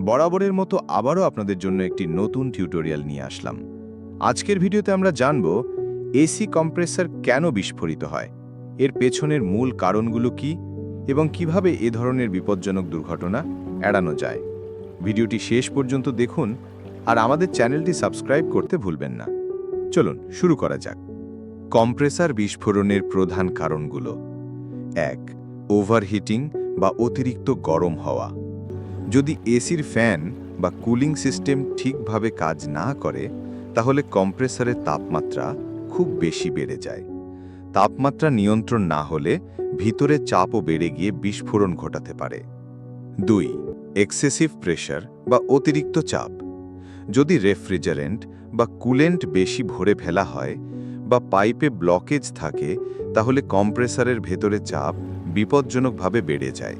বরাবরের মতো আবারও আপনাদের জন্য একটি নতুন টিউটোরিয়াল নিয়ে আসলাম। আজকের ভিডিওতে আমরা জানব, এসি কম্প্রেসার কেন বিস্ফোরিত হয়? এর পেছনের মূল কারণগুলো কি? এবং কীভাবে এ ধরনের বিপজ্জনক দুর্ঘটনা এড়ানো যায়? ভিডিওটি শেষ পর্যন্ত দেখুন আর আমাদের চ্যানেলটি সাবস্ক্রাইব করতে ভুলবেন না। চলুন, শুরু করা যাক। কম্প্রেসার বিস্ফোরণের প্রধান কারণগুলো। এক, ওভারহিটিং বা অতিরিক্ত গরম হওয়া। যদি এসির ফ্যান বা কুলিং সিস্টেম ঠিকভাবে কাজ না করে, তাহলে কম্প্রেসারের তাপমাত্রা খুব বেশি বেড়ে যায়। তাপমাত্রা নিয়ন্ত্রণ না হলে ভিতরে চাপও বেড়ে গিয়ে বিস্ফোরণ ঘটাতে পারে। দুই, এক্সেসিভ প্রেশার বা অতিরিক্ত চাপ। যদি রেফ্রিজারেন্ট বা কুলেন্ট বেশি ভরে ফেলা হয় বা পাইপে ব্লকেজ থাকে, তাহলে কম্প্রেসারের ভেতরে চাপ বিপজ্জনকভাবে বেড়ে যায়।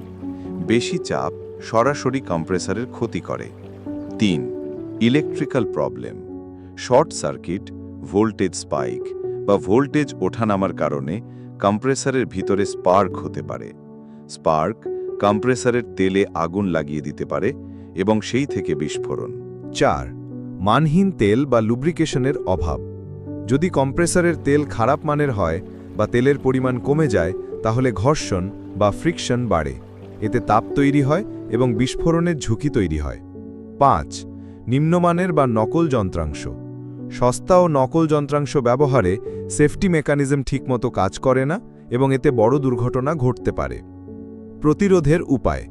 বেশি চাপ সরাসরি কম্প্রেসারের ক্ষতি করে। তিন electrical problem short circuit voltage spike বা ভোল্টেজ ওঠানামার কারণে কম্প্রেসারের ভিতরে স্পার্ক হতে পারে। স্পার্ক কম্প্রেসারের তেলে আগুন লাগিয়ে দিতে পারে এবং সেই থেকে বিস্ফোরণ। চার, মানহীন তেল বা লুব্রিকেশনের অভাব। যদি কম্প্রেসারের তেল খারাপ মানের হয় বা তেলের পরিমাণ কমে যায়, তাহলে ঘর্ষণ বা ফ্রিকশন বাড়ে। এতে তাপ তৈরি হয় এবং বিস্ফোরণের ঝুঁকি তৈরি হয়। পাঁচ, নিম্নমানের বা নকল যন্ত্রাংশ। সস্তা ও নকল যন্ত্রাংশ ব্যবহারে সেফটি মেকানিজম ঠিকমতো কাজ করে না এবং এতে বড় দুর্ঘটনা ঘটতে পারে। প্রতিরোধের উপায়।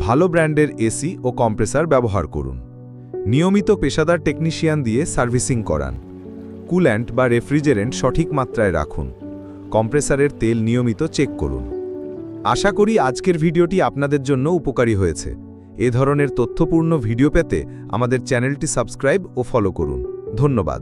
ভালো ব্র্যান্ডের এসি ও কম্প্রেসার ব্যবহার করুন। নিয়মিত পেশাদার টেকনিশিয়ান দিয়ে সার্ভিসিং করান। কুল্যান্ট বা রেফ্রিজারেন্ট সঠিক মাত্রায় রাখুন। কম্প্রেসারের তেল নিয়মিত চেক করুন। আশা করি আজকের ভিডিওটি আপনাদের জন্য উপকারী হয়েছে। এ ধরনের তথ্যপূর্ণ ভিডিও পেতে আমাদের চ্যানেলটি সাবস্ক্রাইব ও ফলো করুন। ধন্যবাদ।